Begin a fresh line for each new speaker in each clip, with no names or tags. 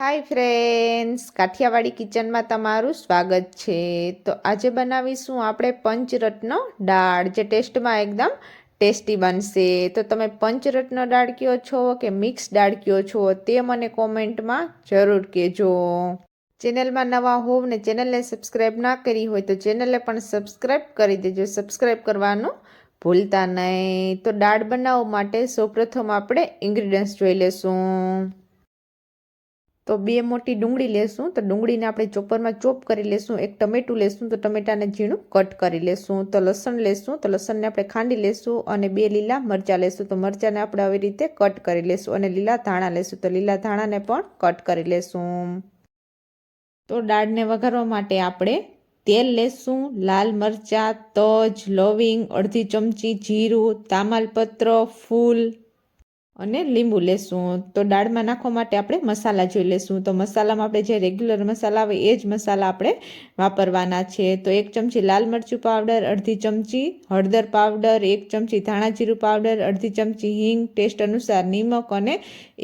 Hi friends Kathiawadi કિચનમાં તમારું સ્વાગત છે. તો આજે બનાવીશું આપણે પંચરત્ન દાળ, જે ટેસ્ટમાં એકદમ ટેસ્ટી બનશે. તો તમે પંચરત્ન દાળ કયો છો કે મિક્સ દાળ કયો છો તે મને કોમેન્ટમાં જરૂર કહેજો. ચેનલમાં નવા હોવ ને ચેનલને સબસ્ક્રાઈબ ના કરી હોય તો ચેનલને પણ સબસ્ક્રાઈબ કરી દેજો. સબસ્ક્રાઈબ કરવાનું ભૂલતા નહીં. તો દાળ બનાવવા માટે સૌપ્રથમ આપણે ઇન્ગ્રીડિયન્ટ્સ જોઈ લેશું. તો બે મોટી ડુંગળી લેશું. તો ડુંગળીને આપણે ચોપરમાં ચોપ કરી લેશું. એક ટમેટું લેશું. તો ટમેટાને ઝીણું કટ કરી લેશું. તો લસણ લેશું. તો લસણને આપણે ખાંડી લેશું અને બે લીલા મરચાં લેશું. તો મરચાંને આપણે આવી રીતે કટ કરી લેશું અને લીલા ધાણા લેશું. તો લીલા ધાણાને પણ કટ કરી લેશું. તો દાળને વઘારવા માટે આપણે તેલ લેશું. લાલ મરચાં, તજ, લવિંગ, અડધી ચમચી જીરું તામાલપત્ર ફૂલ અને લીંબુ લેશું. તો દાળમાં નાખવા માટે આપણે મસાલા જોઈ લેશું. તો મસાલામાં આપણે જે રેગ્યુલર મસાલા આવે એ જ મસાલા આપણે વાપરવાના છે. તો એક ચમચી લાલ મરચું પાવડર અડધી ચમચી હળદર પાવડર એક ચમચી ધાણા જીરું પાવડર અડધી ચમચી હિંગ ટેસ્ટ અનુસાર નિમક અને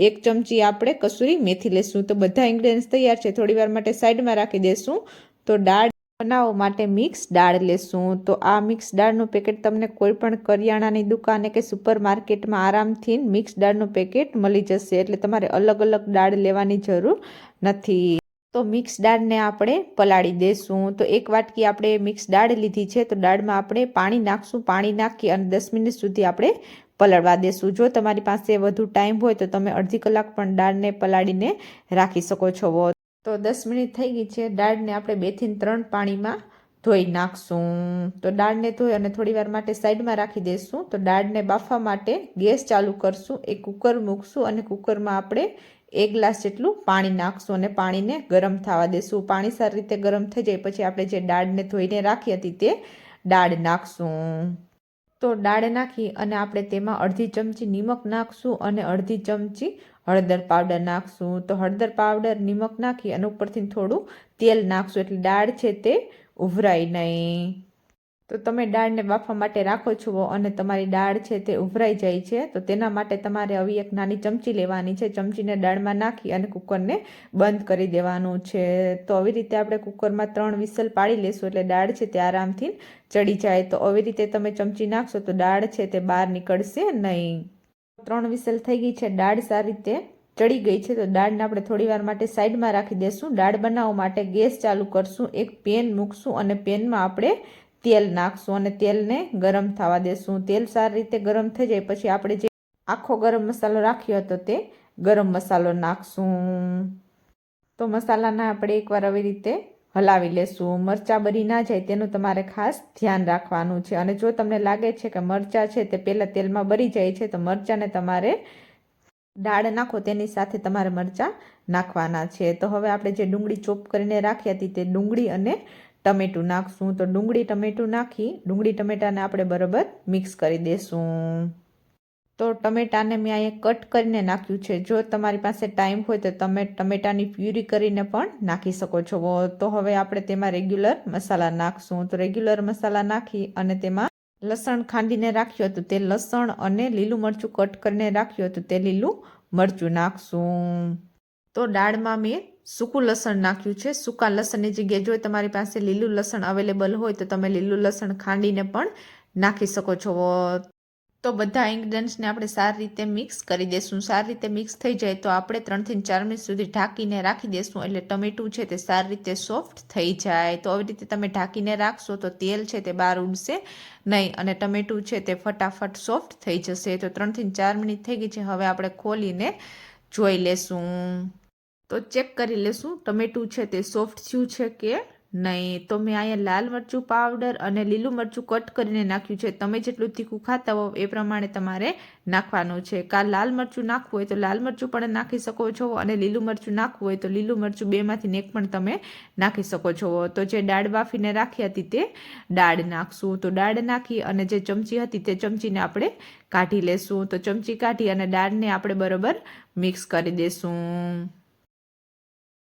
એક ચમચી આપણે કસૂરી મેથી લેશું. તો બધા ઇન્ગ્રેડિયન્ટ્સ તૈયાર છે. થોડી વાર માટે સાઈડમાં રાખી દેશું. તો દાળ બનાવવા માટે મિક્સ દાળ લેશું. તો આ મિક્સ દાળનું પેકેટ તમને કોઈ પણ કરિયાણાની દુકાને કે સુપર માર્કેટમાં આરામથી મિક્સ દાળનું પેકેટ મળી જશે. એટલે તમારે અલગ અલગ દાળ લેવાની જરૂર નથી. તો મિક્સ દાળને આપણે પલાળી દેશું. તો એક વાટકી આપણે મિક્સ દાળ લીધી છે. તો દાળમાં આપણે પાણી નાખશું. પાણી નાખી અને દસ મિનિટ સુધી આપણે પલાળવા દેશું. જો તમારી પાસે વધુ ટાઈમ હોય તો તમે અડધી કલાક પણ દાળને પલાળીને રાખી શકો છો. તો દસ મિનિટ થઈ ગઈ છે. દાળને આપણે બેથી ત્રણ પાણીમાં ધોઈ નાખશું. તો દાળને ધોઈ અને થોડી વાર માટે સાઈડમાં રાખી દઈશું તો દાળને બાફવા માટે ગેસ ચાલુ કરશું. એ કુકર મૂકશું અને કુકરમાં આપણે એક ગ્લાસ જેટલું પાણી નાખશું અને પાણીને ગરમ થવા દેશું. પાણી સારી રીતે ગરમ થઈ જાય પછી આપણે જે દાળને ધોઈને રાખી હતી તે દાળ નાખશું. તો દાળ નાખી અને આપણે તેમાં અડધી ચમચી નિમક નાખશું અને અડધી ચમચી હળદર પાવડર નાખશું. તો હળદર પાવડર નિમક નાખી અને ઉપરથી થોડું તેલ નાખશું. એટલે દાળ છે તે ઉભરાય નહીં. તો તમે દાળને બાફવા માટે રાખો છો અને તમારી દાળ છે તે ઉભરાઈ જાય છે. તો તેના માટે તમારે આવી એક નાની ચમચી લેવાની છે. ચમચીને દાળમાં નાખી અને કુકરને બંધ કરી દેવાનું છે. તો આવી રીતે આપણે કુકરમાં ત્રણ વિસલ પાડી લેશું એટલે દાળ છે તે આરામથી ચડી જાય. તો આવી રીતે તમે ચમચી નાખશો તો દાળ છે તે બહાર નીકળશે નહીં. ત્રણ વિસલ થઈ ગઈ છે, દાળ સારી રીતે ચડી ગઈ છે, તો દાળને આપણે થોડી વાર માટે સાઈડમાં રાખી દઈશું દાળ બનાવવા માટે ગેસ ચાલુ કરશું, એક પેન મૂકશું અને પેનમાં આપણે તેલ નાખશું અને તેલને ગરમ થવા દેશું. તેલ સારી રીતે ગરમ થઈ જાય, પછી આપણે જે આખો ગરમ મસાલો રાખ્યો હતો તે ગરમ મસાલો નાખશું. તો મસાલાના આપણે એકવાર આવી રીતે હલાવી લેશું. મરચાં બરી ના જાય તેનું તમારે ખાસ ધ્યાન રાખવાનું છે. અને જો તમને લાગે છે કે મરચાં છે તે પહેલાં તેલમાં બરી જાય છે, તો મરચાંને તમારે દાળ નાખો, તેની સાથે તમારે મરચાં નાખવાના છે. તો હવે આપણે જે ડુંગળી ચોપ કરીને રાખી હતી તે ડુંગળી અને ટમેટું નાખશું. તો ડુંગળી, ટમેટું નાખી ડુંગળી, ટમેટાને આપણે બરાબર મિક્સ કરી દઈશું તો ટમેટાને મેં અહીંયા કટ કરીને નાખ્યું છે. જો તમારી પાસે ટાઈમ હોય તો તમે ટમેટાની પ્યુરી કરીને પણ નાખી શકો છો. તો હવે આપણે તેમાં રેગ્યુલર મસાલા નાખશું. તો રેગ્યુલર મસાલા નાખી અને તેમાં લસણ ખાંડીને રાખ્યું હતું. તે લસણ અને લીલું મરચું કટ કરીને રાખ્યું હતું. તે લીલું મરચું નાખશું. તો દાળમાં મેં સૂકું લસણ નાખ્યું છે. સૂકા લસણની જગ્યાએ જો તમારી પાસે લીલું લસણ અવેલેબલ હોય તો તમે લીલું લસણ ખાંડીને પણ નાખી શકો છો. તો બધા ઇન્ગ્રીડિયન્ટ્સને આપણે સારી રીતે મિક્સ કરી દઈશું સારી રીતે મિક્સ થઈ જાય તો આપણે ત્રણથી ચાર મિનિટ સુધી ઢાંકીને રાખી દઈશું એટલે ટમેટું છે તે સારી રીતે સોફ્ટ થઈ જાય. તો આવી રીતે તમે ઢાંકીને રાખશો તો તેલ છે તે બહાર ઉડશે નહીં અને ટમેટું છે તે ફટાફટ સોફ્ટ થઈ જશે. તો ત્રણથી ચાર મિનિટ થઈ ગઈ છે. હવે આપણે ખોલીને જોઈ લેશું. તો ચેક કરી લેશું ટમેટું છે તે સોફ્ટ થયું છે કે નહીં, તો મેં અહીંયા લાલ મરચું પાવડર અને લીલું મરચું કટ કરીને નાખ્યું છે. તમે જેટલું તીખું ખાતા હો એ પ્રમાણે તમારે નાખવાનું છે. કાં લાલ મરચું નાખવું હોય તો લાલ મરચું પણ નાખી શકો છો અને લીલું મરચું નાખવું હોય તો લીલું મરચું બેમાંથી એક પણ તમે નાખી શકો છો. તો જે દાળ બાફીને રાખી હતી તે દાળ નાખશું. તો દાળ નાખી અને જે ચમચી હતી તે ચમચીને આપણે કાઢી લેશું. તો ચમચી કાઢી અને દાળને આપણે બરોબર મિક્સ કરી દઈશું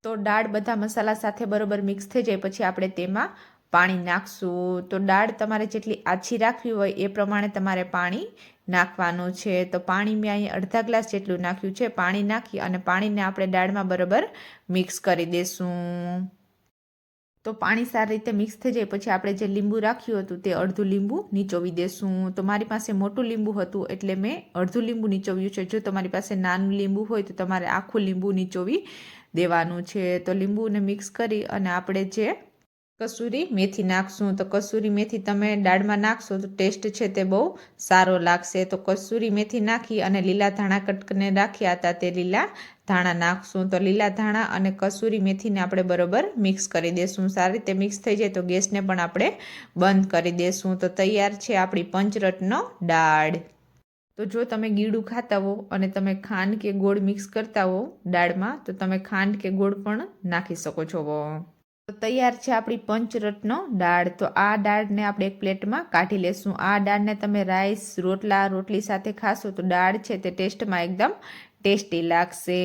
તો દાળ બધા મસાલા સાથે બરોબર મિક્સ થઈ જાય, પછી આપણે તેમાં પાણી નાખશું. તો દાળ તમારે જેટલી આછી રાખવી હોય એ પ્રમાણે તમારે પાણી નાખવાનું છે. તો પાણી મેં અહીં અડધા ગ્લાસ જેટલું નાખ્યું છે. પાણી નાખી અને પાણીને આપણે દાળમાં બરાબર મિક્સ કરી દઈશું તો પાણી સારી રીતે મિક્સ થઈ જાય. પછી આપણે જે લીંબુ રાખ્યું હતું તે અડધું લીંબુ નીચોવી દેશું. તો મારી પાસે મોટું લીંબુ હતું એટલે મેં અડધું લીંબુ નીચોવ્યું છે. જો તમારી પાસે નાનું લીંબુ હોય તો તમારે આખું લીંબુ નીચોવી દેવાનું છે. તો લીંબુને મિક્સ કરી અને આપણે જે કસૂરી મેથી નાખશું. તો કસૂરી મેથી તમે દાળમાં નાખશો તો ટેસ્ટ છે તે બહુ સારો લાગશે. તો કસૂરી મેથી નાખી અને લીલા ધાણા કટકને રાખ્યા હતા તે લીલા ધાણા નાખશું. તો લીલા ધાણા અને કસૂરી મેથીને આપણે બરોબર મિક્સ કરી દેશું. સારી રીતે મિક્સ થઈ જાય તો ગેસને પણ આપણે બંધ કરી દેશું. તો તૈયાર છે આપણી પંચરટનો દાળ. તો જો તમે ગીડું ખાતા હો અને તમે ખાંડ કે ગોળ મિક્સ કરતા હો દાળમાં, તો તમે ખાંડ કે ગોળ પણ નાખી શકો છો. તૈયાર છે આપણી પંચરત્નો દાળ. તો આ દાળને આપણે એક પ્લેટમાં કાઢી લેશું. આ દાળને તમે રાઈસ, રોટલા, રોટલી સાથે ખાશો તો દાળ છે તે ટેસ્ટમાં એકદમ ટેસ્ટી લાગશે.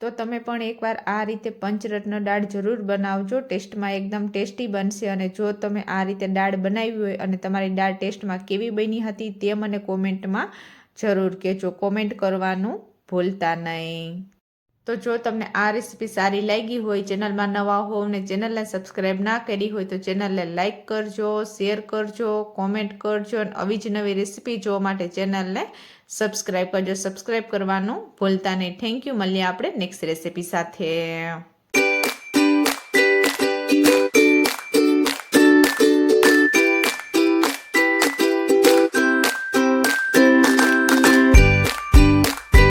તો તમે પણ એકવાર આ રીતે પંચરત્ન દાળ જરૂર બનાવજો. ટેસ્ટમાં એકદમ ટેસ્ટી બનશે અને જો તમે આ રીતે દાળ બનાવી હોય અને તમારી દાળ ટેસ્ટમાં કેવી બની હતી તે મને કોમેન્ટમાં જરૂર કહેજો. કોમેન્ટ કરવાનું ભૂલતા નહીં. તો જો તમને આ રેસીપી સારી લાગી હોય, ચેનલમાં નવા હો અને ચેનલને સબસ્ક્રાઈબ ના કરી હોય, તો ચેનલને લાઇક કરજો, શેર કરજો, કોમેન્ટ કરજો અને આવી જ નવી રેસીપી જોવા માટે ચેનલને સબસ્ક્રાઈબ કરજો. સબસ્ક્રાઈબ કરવાનું ભૂલતા નહીં. થેન્ક યુ મળીએ આપણે નેક્સ્ટ રેસીપી સાથે.